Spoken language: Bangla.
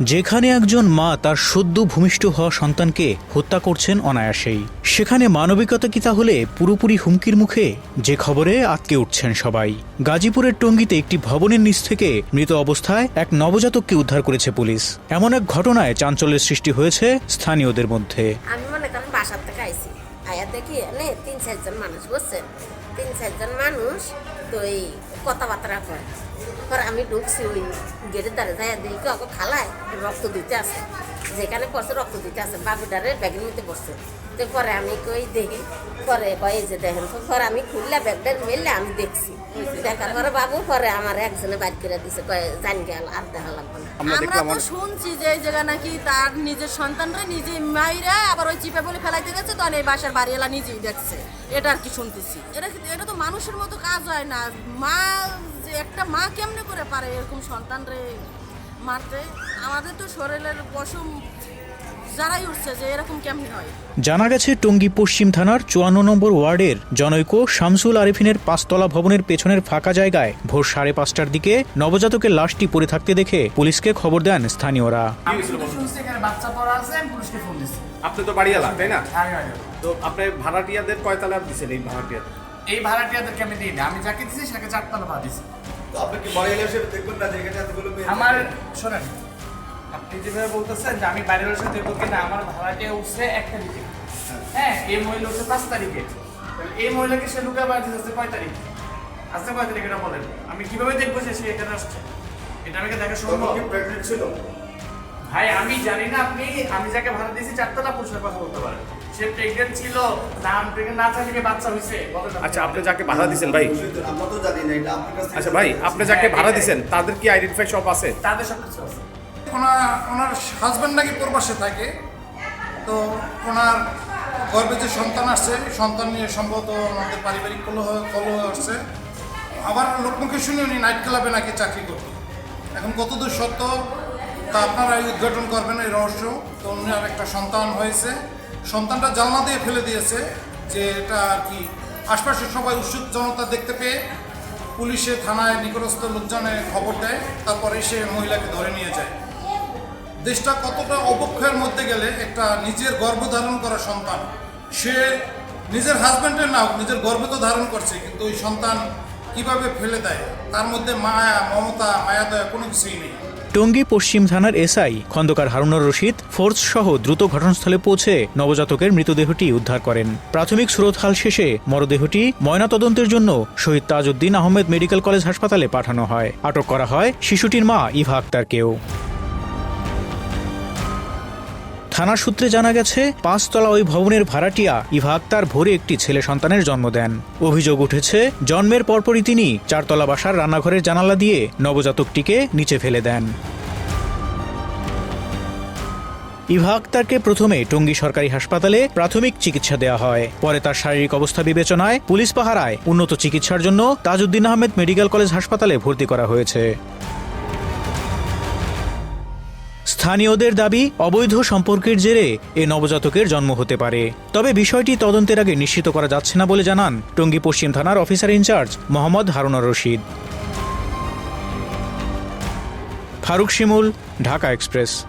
যেখানে একজন মা তার সদ্য ভূমিষ্ঠ হওয়া সন্তানকে হত্যা করছেন অনায়াসেই। সেখানে মানবিকতা কি তাহলে পুরোপুরি হুমকির মুখে? যে খবরে আটকে উঠছেন সবাই। গাজীপুরের টঙ্গিতে একটি ভবনের নিচ থেকে মৃত অবস্থায় এক নবজাতককে উদ্ধার করেছে পুলিশ। এমন এক ঘটনায় চাঞ্চল্যের সৃষ্টি হয়েছে স্থানীয়দের মধ্যে। আমি মনে করেন বাসার থেকে আয়া দেখি তিন চারজন মানুষ বসছেন তিন চারজন মানুষ তো এই কথাবার্তা পরে আমি ঢুকছি ওই গেটের দ্বারে যাই দেখি অত খালায় রক্ত দিতে আছে। যেখানে পড়ছে রক্ত দিতে আছে বাবুটারে ব্যাগের মধ্যে বসছে তো পরে আমি কই দেখি পরে কয় যে দেখেন তো পরে আমি খুললে ব্যাগটা মেললে আমি দেখছি। দেখার পরে বাবু পরে আমার একজনে বাইর করে দিছে কয় জানি গেল আর দেখা লাগবে না। আমরা তো শুনছি যে এই জায়গা নাকি তার নিজের সন্তানরা নিজে মাইরা আবার ওই চিপে বলে ফেলাইতে গেছে তখন এই বাসার বাড়িওয়ালা নিজেই দেখছে। এটা আর কি শুনতেছি। এটা এটা তো মানুষের মতো কাজ হয় না। মা একটা মা কেমনে করে পারে এরকম সন্তানরে মারতে? আমাদের তো শরীরের পশম যারাই উঠছে যে এরকম কেমনে হয়? জানা গেছে টঙ্গী পশ্চিম থানার চুয়ান্ন নম্বর ওয়ার্ডের জনৈক শামসুল আরিফিনের পাঁচতলা ভবনের পেছনের ফাঁকা জায়গায় ভোর সাড়ে পাঁচটার দিকে নবজাতকের লাশটি পড়ে থাকতে দেখে পুলিশকে খবর দেন স্থানীয়রা। আমি শুধু শুনছি এখানে বাচ্চা পড়া আছে আমি পুলিশকে ফোন দিচ্ছি আপনি তো বাড়িওয়ালা তাই না? আগে আগে তো আপনি ভাড়াটিয়াদের কয়তলা দিচ্ছেন এই ভাড়াটিয়া এই ভাড়াটিয়াদেরকে আমি দিই না আমি যাকে দিচ্ছি সেটাকে চারতলা ভাড়া দিচ্ছি তো আপনি কি বাড়ি এলে হিসেবে দেখবেন না যে এখানে এতগুলো মেয়ে আমার? শোনেন আপনি যেভাবে বলতেছেন যে আমি বাইরের এসে দেখব কিনা আমার ভাড়াটিয়া উঠছে এক তারিখে হ্যাঁ এই মহিলা উঠছে পাঁচ তারিখে। এই মহিলাকে সে লুকা বাড়ি দিচ্ছে কয় তারিখ? আসছে কয় তারিখ এটা বলেন? আমি কীভাবে দেখব যে সে এখানে আসছে? এটা আমাকে দেখা সম্ভব ছিল? ভাই আমি জানি না আপনি আমি যাকে ভাড়া দিয়েছি চারতলা পুরুষের কথা বলতে পারেন। সে প্রেগনেন্ট ছিল না প্রেগনেন্ট না থাকলে বাচ্চা হয়েছে বলেন আচ্ছা আপনি যাকে ভাড়া দিচ্ছেন ভাই? আমরা তো জানি না এটা আপনার কাছে আচ্ছা ভাই আপনি যাকে ভাড়া দিচ্ছেন তাদের কি আইডেন্টিফাই সব আছে? তাদের সব কিছু আছে। ওনার ওনার হাজব্যান্ড নাকি প্রবাসে থাকে তো ওনার গর্ভে যে সন্তান আসছে সন্তান নিয়ে সম্ভবত ওনাদের পারিবারিক কলহ কলহ আসছে। আবার লোকমুখে শুনে উনি নাইট ক্লাবে নাকি চাকরি করত। এখন কতদূর সত্য তা আপনারাই উদ্ঘাটন করবেন এই রহস্য। তো উনি আর একটা সন্তান হয়েছে। সন্তানটা জানলা দিয়ে ফেলে দিয়েছে যে এটা আর কি। আশপাশের সবাই উৎসুক জনতা দেখতে পেয়ে পুলিশে থানায় নিকটস্থ লোকজনে খবর দেয় তারপরে সে মহিলাকে ধরে নিয়ে যায়। দেশটা কতটা অবক্ষয়ের মধ্যে গেলে একটা নিজের গর্ভধারণ করা সন্তান সে নিজের হাজব্যান্ডের না হোক, নিজের গর্ভ তো ধারণ করছে কিন্তু ওই সন্তান কীভাবে ফেলে দেয় তার মধ্যে মায়া মমতা মায়া দয়া কোনো কিছুই নেই। টঙ্গী পশ্চিম থানার এসআই খন্দকার হারুনর রশিদ ফোর্স সহ দ্রুত ঘটনাস্থলে পৌঁছে নবজাতকের মৃতদেহটি উদ্ধার করেন। প্রাথমিক সুরতহাল শেষে মরদেহটি ময়নাতদন্তের জন্য শহীদ তাজউদ্দিন আহমেদ মেডিকেল কলেজ হাসপাতালে পাঠানো হয়। আটক করা হয় শিশুটির মা ইভা আক্তারকেও। থানা সূত্রে জানা গেছে, পাঁচতলা ওই ভবনের ভাড়াটিয়া ইভা আক্তার ভোরে একটি ছেলে সন্তানের জন্ম দেন। অভিযোগ উঠেছে, জন্মের পরপরই তিনি চারতলা বাসার রান্নাঘরের জানালা দিয়ে নবজাতকটিকে নিচে ফেলে দেন। ইভা আক্তারকে প্রথমে টঙ্গী সরকারি হাসপাতালে প্রাথমিক চিকিৎসা দেওয়া হয়। পরে তার শারীরিক অবস্থা বিবেচনায় পুলিশ পাহারায় উন্নত চিকিৎসার জন্য তাজউদ্দিন আহমেদ মেডিকেল কলেজ হাসপাতালে ভর্তি করা হয়েছে। স্থানীয়দের দাবি, অবৈধ সম্পর্কের জেরে এ নবজাতকের জন্ম হতে পারে। তবে বিষয়টি তদন্তের আগে নিশ্চিত করা যাচ্ছে না বলে জানান টঙ্গী পশ্চিম থানার officer in charge Mohammad Haruna Rashid. Faruk Shimul, Dhaka express.